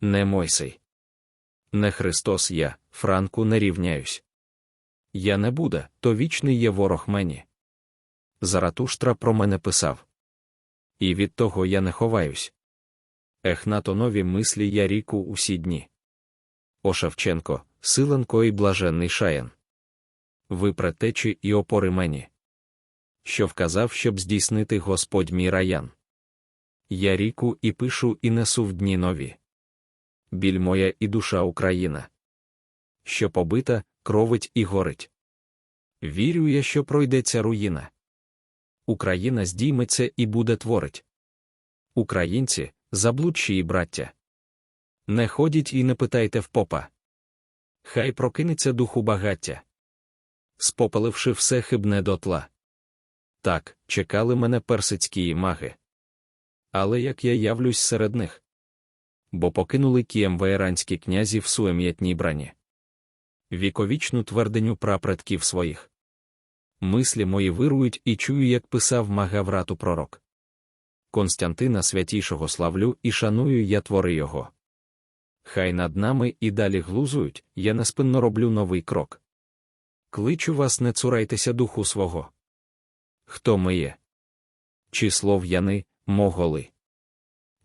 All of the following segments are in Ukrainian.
Не Мойсей. Не Христос я, Франку не рівняюсь. Я не буде, то вічний є ворог мені. Заратуштра про мене писав. І від того я не ховаюсь. Ех нові мислі я ріку усі дні. О Шевченко, Силенко і блаженний шаян. Ви предтечі і опори мені. Що вказав, щоб здійснити Господь мій раян. Я ріку і пишу, і несу в дні нові. Біль моя і душа Україна. Що побита, кровить і горить. Вірю я, що пройдеться руїна. Україна здійметься і буде творить. Українці, заблудші і браття. Не ходіть і не питайте в попа. Хай прокинеться духу багаття. Спопаливши все хибне дотла. Так, чекали мене персидські маги. Але як я явлюсь серед них? Бо покинули кієм ваєранські князі в суем'ятній брані. Віковічну тверденю прапредків своїх. Мислі мої вирують і чую, як писав Магаврату пророк. Константина святішого славлю і шаную я твори його. Хай над нами і далі глузують, я неспинно роблю новий крок. Кличу вас, не цурайтеся духу свого. Хто ми є? Чи слов'яни, моголи?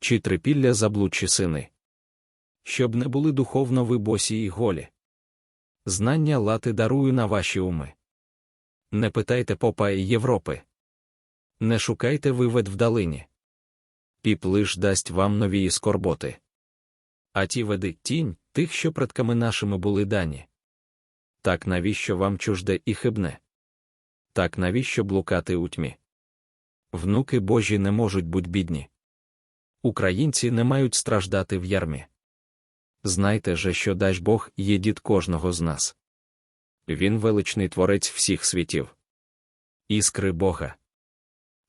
Чи трипілля заблудчі сини? Щоб не були духовно ви босі і голі. Знання лати дарую на ваші уми. Не питайте попа і Європи. Не шукайте вивед в далині. Піп лиш дасть вам нові скорботи. А ті веди тінь тих, що предками нашими були дані. Так навіщо вам чужде і хибне? Так навіщо блукати у тьмі? Внуки Божі не можуть бути бідні. Українці не мають страждати в ярмі. Знайте же, що дасть Бог є дід кожного з нас. Він величний творець всіх світів. Іскри Бога.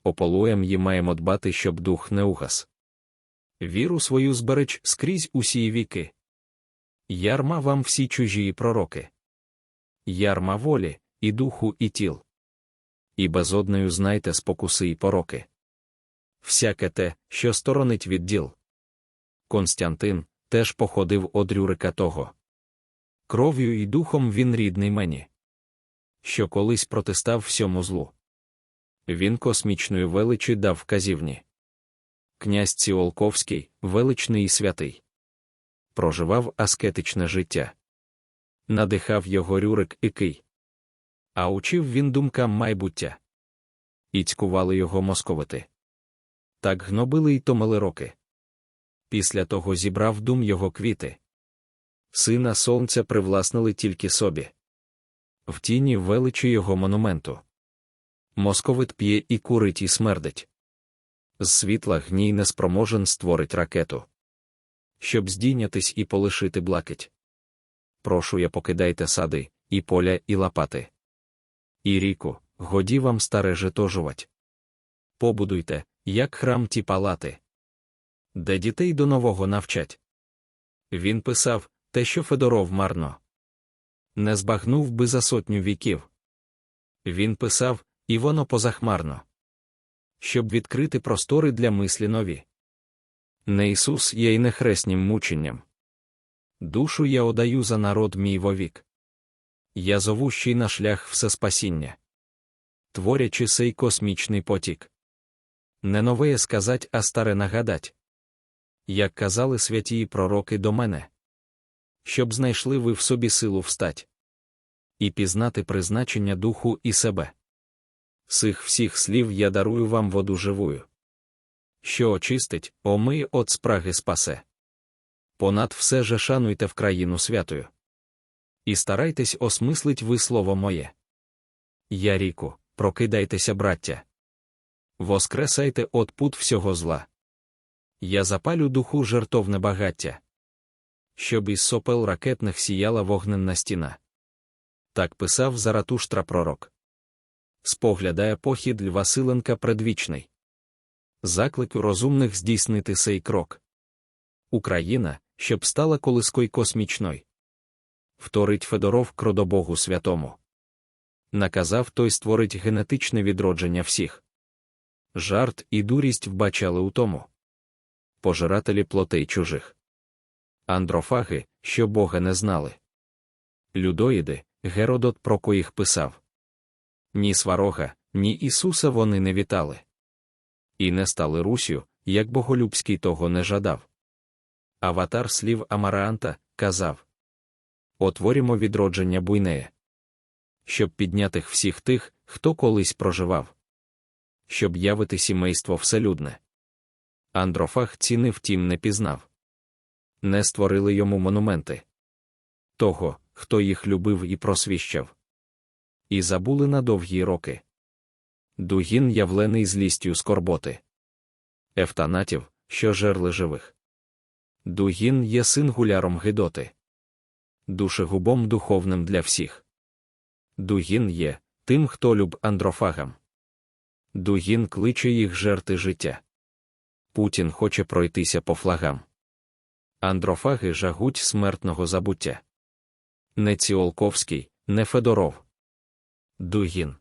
Ополуєм їм маємо дбати, щоб дух не угас. Віру свою збереч скрізь усі віки. Ярма вам всі чужі пророки. Ярма волі, і духу, і тіл. І безодною знайте спокуси і пороки. Всяке те, що сторонить від діл. Константин теж походив од Рюрика того. Кров'ю і духом він рідний мені. Що колись протистав всьому злу. Він космічної величі дав вказівні. Князь Ціолковський, величний і святий. Проживав аскетичне життя. Надихав його Рюрик і Кий. А учив він думкам майбуття. І цькували його московити. Так гнобили й томили роки. Після того зібрав дум його квіти. Сина сонця привласнили тільки собі. В тіні величі його монументу. Московит п'є і курить і смердить. З світла гній неспроможен створить ракету. Щоб здійнятись і полишити блакить. Прошу я покидайте сади, і поля, і лопати. І ріку, годі вам старе житожувать. Побудуйте, як храм ті палати. Де дітей до нового навчать. Він писав те, що Федоров марно. Не збагнув би за сотню віків. Він писав, і воно позахмарно. Щоб відкрити простори для мислі нові. Не Ісус є й не хреснім мученням. Душу я одаю за народ мій вовік. Я зовущий на шлях всеспасіння. Творячи сей космічний потік. Не нове сказать, а старе нагадать. Як казали святі пророки до мене. Щоб знайшли ви в собі силу встать. І пізнати призначення духу і себе. Сих всіх слів я дарую вам воду живую. Що очистить, омиє от спраги спасе. Понад все же шануйте в країну святою. І старайтесь осмислить ви слово моє. Я ріку, прокидайтеся, браття. Воскресайте от пут всього зла. Я запалю духу жертовне багаття. Щоб із сопел ракетних сіяла вогненна стіна. Так писав Заратуштра пророк споглядає похід Василенка предвічний. Заклик розумних здійснити сей крок. Україна, щоб стала колискою космічною. Вторить Федоров кродобогу святому. Наказав той створить генетичне відродження всіх. Жарт і дурість вбачали у тому. Пожирателі плотей чужих. Андрофаги, що Бога не знали. Людоїди, Геродот про коїх писав. Ні сварога, ні Ісуса вони не вітали. І не стали Русю, як Боголюбський того не жадав. Аватар слів Амараанта казав Отворімо відродження буйнеє. Щоб підняти всіх тих, хто колись проживав. Щоб явити сімейство вселюдне. Андрофаг ціни втім не пізнав. Не створили йому монументи. Того, хто їх любив і просвіщав. І забули на довгі роки. Дугін явлений злістю скорботи. Ефтанатів, що жерли живих. Дугін є сингуляром Гидоти. Душегубом духовним для всіх. Дугін є тим, хто люб андрофагам. Дугін кличе їх жерти життя. Путін хоче пройтися по флагам. Андрофаги жагуть смертного забуття. Не Ціолковський, не Федоров. Дугін.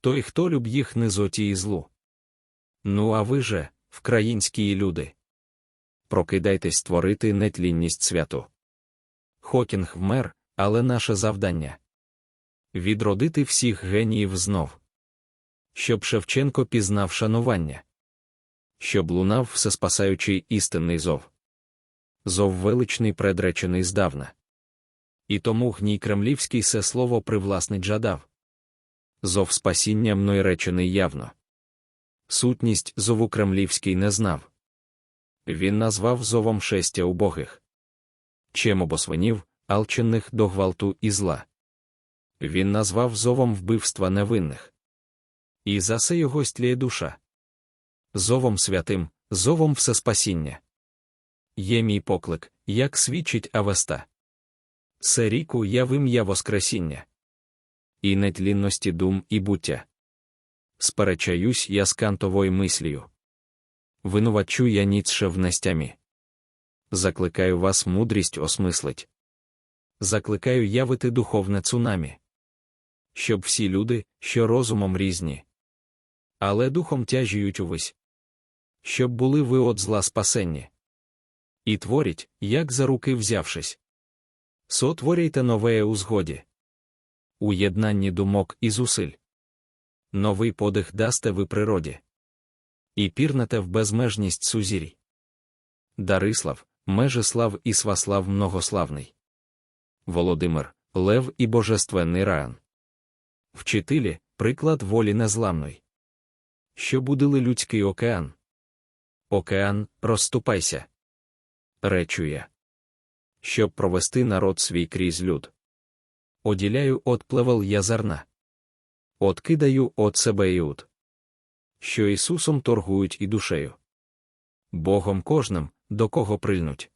Той, хто люб їх низоті і злу. Ну, а ви же, вкраїнські люди. Прокидайтесь створити нетлінність святу. Хокінг вмер, але наше завдання відродити всіх геніїв знов. Щоб Шевченко пізнав шанування, щоб лунав всеспасаючий істинний зов. Зов величний предречений здавна. І тому гній кремлівський се слово привласнить жадав. Зов спасіння мной речений явно. Сутність зову кремлівський не знав. Він назвав зовом шестя убогих. Чим обосвинів, алчених до гвалту і зла. Він назвав зовом вбивства невинних. І за се його стліє душа. Зовом святим, зовом всеспасіння. Є мій поклик, як свідчить Авеста. Се ріку я вим'я Воскресіння. І нетлінності дум і буття. Сперечаюсь я з кантовою мислію. Винувачу я ніцше в нестямі. Закликаю вас мудрість осмислить. Закликаю явити духовне цунамі. Щоб всі люди, що розумом різні, але духом тяжіють увесь. Щоб були ви от зла спасенні. І творіть, як за руки взявшись. Сотворюйте нове у згоді. У думок і зусиль. Новий подих дасте ви природі. І пірнете в безмежність сузірій. Дарислав, Межислав і Сваслав многославний. Володимир, Лев і Божественний Раан. Вчителі, приклад волі незламної. Що будили людський океан? Океан, розступайся. Речу я. Щоб провести народ свій крізь люд. Оділяю от плевел я зерна. Откидаю от себе іуд. Що Ісусом торгують і душею. Богом кожним, до кого прильнуть.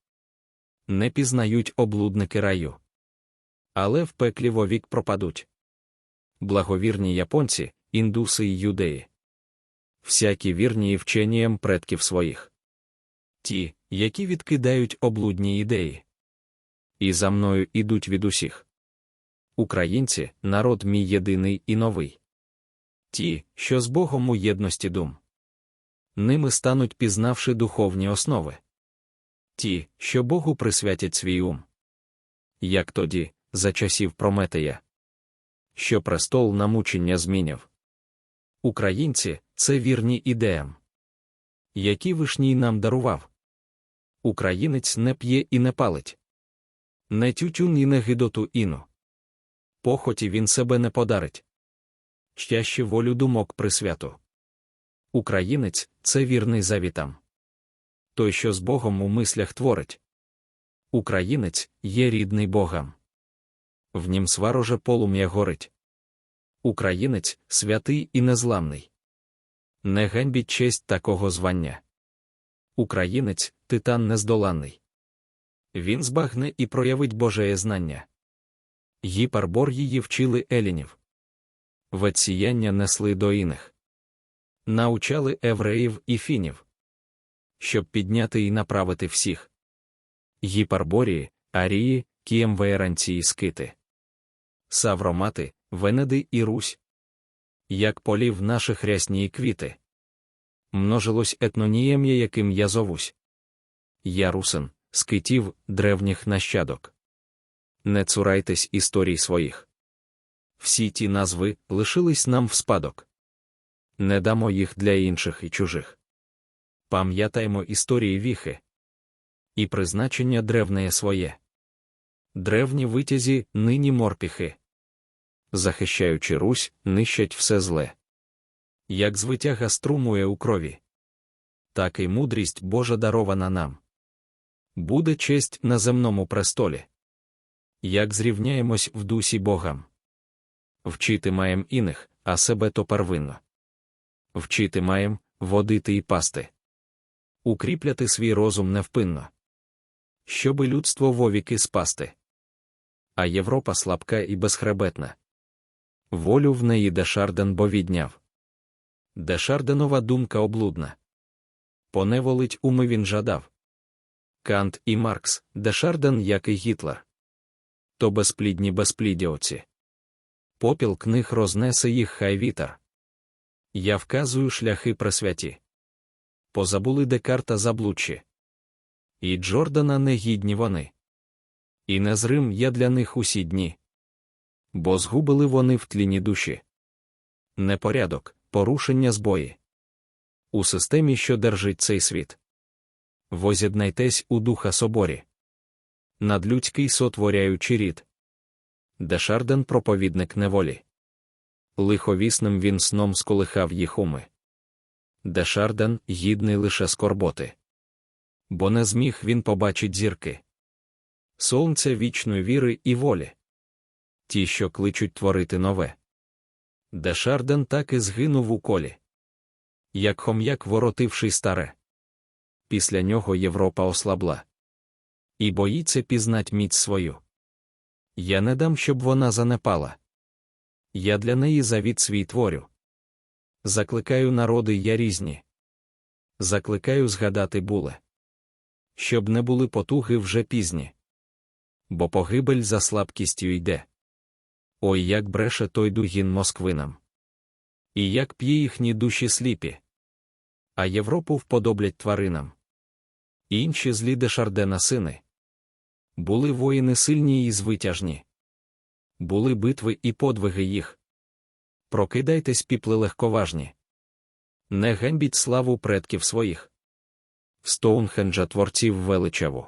Не пізнають облудники раю. Але в пеклі вовік пропадуть. Благовірні японці, індуси й юдеї. Всякі вірні і вченіям предків своїх. Ті, які відкидають облудні ідеї. І за мною ідуть від усіх. Українці народ мій єдиний і новий. Ті, що з Богом у єдності дум. Ними стануть пізнавши духовні основи. Ті, що Богу присвятять свій ум. Як тоді, за часів Прометея, що престол на мучення зміняв. Українці це вірні ідеям, які вишній нам дарував. Українець не п'є і не палить, не тютюн і не гидоту іну. Похоті він себе не подарить. Щаще волю думок присвяту. Українець це вірний завітам. Той, що з Богом у мислях творить. Українець є рідний Богам. В нім свароже полум'я горить. Українець святий і незламний. Не ганьбіть честь такого звання. Українець титан нездоланний. Він збагне і проявить Божеє знання. Гіпарбор її вчили елінів. Веціяння несли до іних. Научали евреїв і фінів. Щоб підняти і направити всіх. Гіпарборії, арії, кіємвеєранці скити. Савромати, Венеди і Русь. Як полів наших рясні квіти. Множилось етнонієм'я, яким я зовусь. Я русин, скитів, древніх нащадок. Не цурайтесь історій своїх. Всі ті назви лишились нам в спадок. Не дамо їх для інших і чужих. Пам'ятаймо історії віхи і призначення древнеє своє. Древні витязі нині морпіхи. Захищаючи Русь, нищать все зле. Як звитяга струмує у крові, так і мудрість Божа дарована нам. Буде честь на земному престолі. Як зрівняємось в дусі Богам. Вчити маєм іних, а себе то первинно. Вчити маєм водити і пасти. Укріпляти свій розум невпинно. Щоби людство вовіки спасти. А Європа слабка і безхребетна. Волю в неї Дешарден бо відняв. Дешарденова думка облудна. Поневолить уми він жадав. Кант і Маркс, Дешарден, як і Гітлер. То безплідні безплідіоці. Попіл книг рознесе їх хай вітер. Я вказую шляхи пресвяті. Позабули Декарта заблудші. І Джордана негідні вони. І незрим я для них усі дні. Бо згубили вони в тліні душі. Непорядок, порушення збої. У системі, що держить цей світ. Возіднайтесь у духа соборі. Надлюдський сотворяючи рід. Дешарден проповідник неволі. Лиховісним він сном сколихав їх уми. Дешарден гідний лише скорботи. Бо не зміг він побачить зірки. Сонце вічної віри і волі. Ті, що кличуть творити нове. Дешарден так і згинув у колі. Як хом'як воротивши старе. Після нього Європа ослабла. І боїться пізнать міць свою. Я не дам, щоб вона занепала. Я для неї завіт свій творю. Закликаю народи я різні. Закликаю згадати буле. Щоб не були потуги вже пізні. Бо погибель за слабкістю йде. Ой, як бреше той дугін москвинам. І як п'є їхні душі сліпі. А Європу вподоблять тваринам. Інші злі дешардена сини. Були воїни сильні і звитяжні. Були битви і подвиги їх. Прокидайтесь, піпли легковажні. Не гембіть славу предків своїх. Стоунхенджа творців величаву.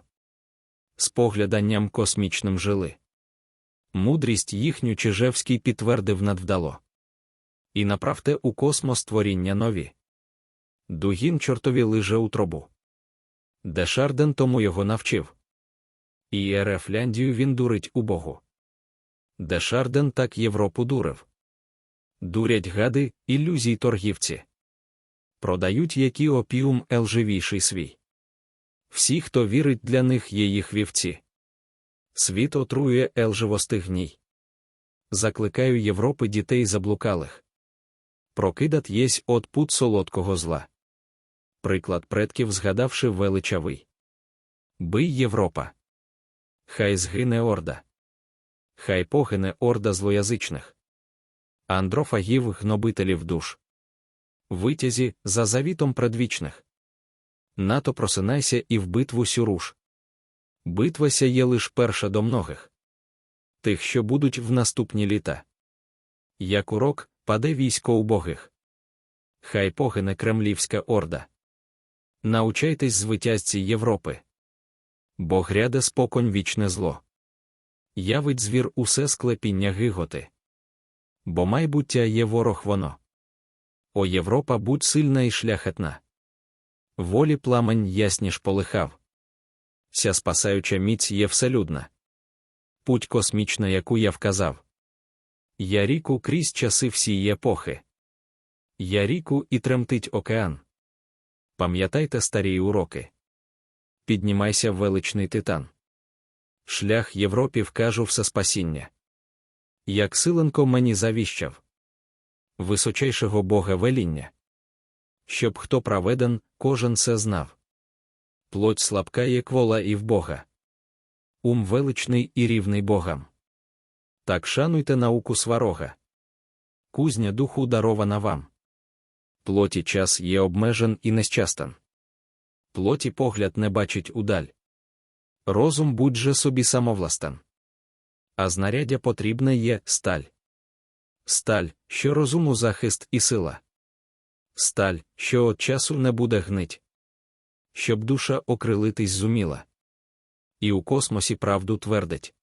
З погляданням космічним жили. Мудрість їхню Чижевський підтвердив надвдало. І направте у космос творіння нові. Дугін чортові лиже у тробу. Дешарден тому його навчив. І Ерефляндію він дурить у Богу. Дешарден так Європу дурив. Дурять гади, ілюзій торгівці. Продають які опіум елживіший свій. Всі, хто вірить для них, є їх вівці. Світ отрує елживости гній. Закликаю Європи дітей заблукалих. Прокидат єсь от пут солодкого зла. Приклад предків, згадавши величавий. Бий Європа. Хай згине орда. Хай погине орда злоязичних. Андрофагів гнобителів душ. Витязі за завітом предвічних. Нато просинайся і в битву сюруш. Битвася є лиш перша до многих. Тих, що будуть в наступні літа. Як урок, паде військо убогих. Хай погине кремлівська орда. Научайтесь звитязці Європи. Бо гряде споконь вічне зло. Явить звір усе склепіння гиготи. Бо майбуття є ворог воно. О Європа будь сильна і шляхетна. Волі пламень ясніш полихав. Ся спасаюча міць є вселюдна. Путь космічна, яку я вказав. Я ріку крізь часи всі епохи. Я ріку і тремтить океан. Пам'ятайте старі уроки. Піднімайся величний титан. Шлях Європі вкажу все спасіння. Як силенко мені завіщав височайшого Бога веління. Щоб хто праведен, кожен це знав. Плоть слабка, як вола і в Бога. Ум величний і рівний Богам. Так шануйте науку сварога. Кузня духу дарована вам. Плоті час є обмежен і нещастен. Плоті погляд не бачить удаль. Розум будь же собі самовластен. А знаряддя потрібне є сталь. Сталь, що розуму захист і сила. Сталь, що от часу не буде гнить. Щоб душа окрилитись зуміла. І у космосі правду твердить.